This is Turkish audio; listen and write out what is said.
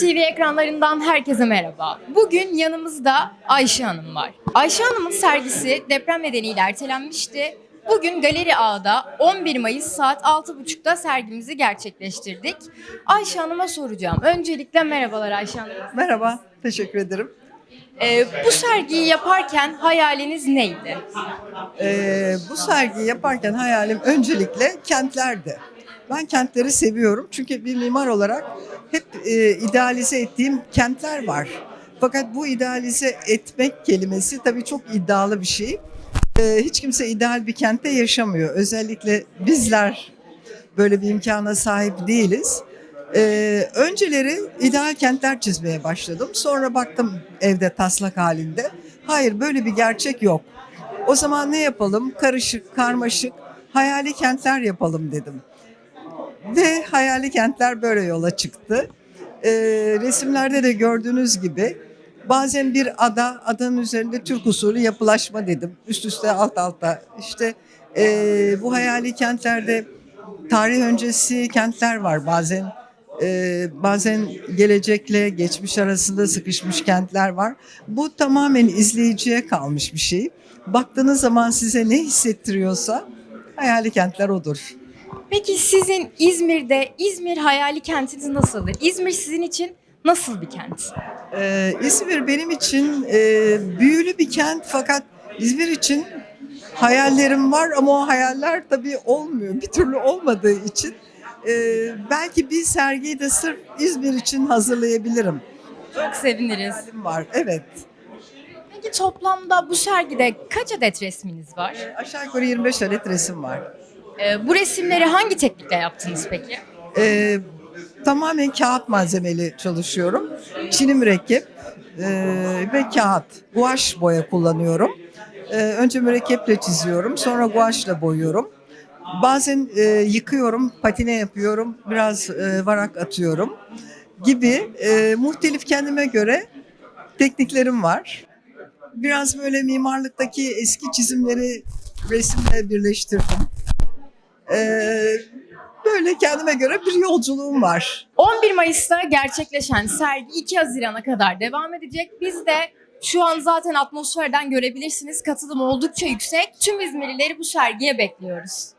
TV ekranlarından herkese merhaba. Bugün yanımızda Ayşe Hanım var. Ayşe Hanım'ın sergisi deprem nedeniyle ertelenmişti. Bugün Galeri A'da 11 Mayıs saat 6.30'da sergimizi gerçekleştirdik. Ayşe Hanım'a soracağım. Öncelikle merhabalar Ayşe Hanım. Merhaba, teşekkür ederim. Ee, bu sergiyi yaparken hayaliniz neydi? Ee, bu sergiyi yaparken hayalim öncelikle kentlerdi. Ben kentleri seviyorum çünkü bir mimar olarak hep e, idealize ettiğim kentler var. Fakat bu idealize etmek kelimesi tabii çok iddialı bir şey. Ee, hiç kimse ideal bir kentte yaşamıyor. Özellikle bizler böyle bir imkana sahip değiliz. Ee, önceleri ideal kentler çizmeye başladım. Sonra baktım evde taslak halinde. Hayır böyle bir gerçek yok. O zaman ne yapalım? Karışık, karmaşık, hayali kentler yapalım dedim. Ve hayali kentler böyle yola çıktı. Ee, resimlerde de gördüğünüz gibi bazen bir ada, adanın üzerinde Türk usulü yapılaşma dedim. Üst üste alt alta. İşte ee, bu hayali kentlerde tarih öncesi kentler var bazen. ee, bazen gelecekle geçmiş arasında sıkışmış kentler var. Bu tamamen izleyiciye kalmış bir şey. Baktığınız zaman size ne hissettiriyorsa hayali kentler odur. Peki sizin İzmir'de İzmir hayali kentiniz nasıldır? İzmir sizin için nasıl bir kent? Ee, İzmir benim için e, büyülü bir kent fakat İzmir için hayallerim var ama o hayaller tabii olmuyor. Bir türlü olmadığı için e, belki bir sergiyi de sırf İzmir için hazırlayabilirim. Çok seviniriz. Hayalim var, evet. Peki toplamda bu sergide kaç adet resminiz var? Aşağı yukarı 25 adet resim var. Ee, bu resimleri hangi teknikle yaptınız peki? Ee, tamamen kağıt malzemeli çalışıyorum. Çini mürekkep e, ve kağıt. Guaş boya kullanıyorum. Ee, önce mürekkeple çiziyorum, sonra guaşla boyuyorum. Bazen e, yıkıyorum, patine yapıyorum, biraz e, varak atıyorum gibi e, muhtelif kendime göre tekniklerim var. Biraz böyle mimarlıktaki eski çizimleri resimle birleştirdim. Ee, böyle kendime göre bir yolculuğum var. 11 Mayıs'ta gerçekleşen sergi 2 Haziran'a kadar devam edecek. Biz de şu an zaten atmosferden görebilirsiniz. Katılım oldukça yüksek. Tüm İzmirlileri bu sergiye bekliyoruz.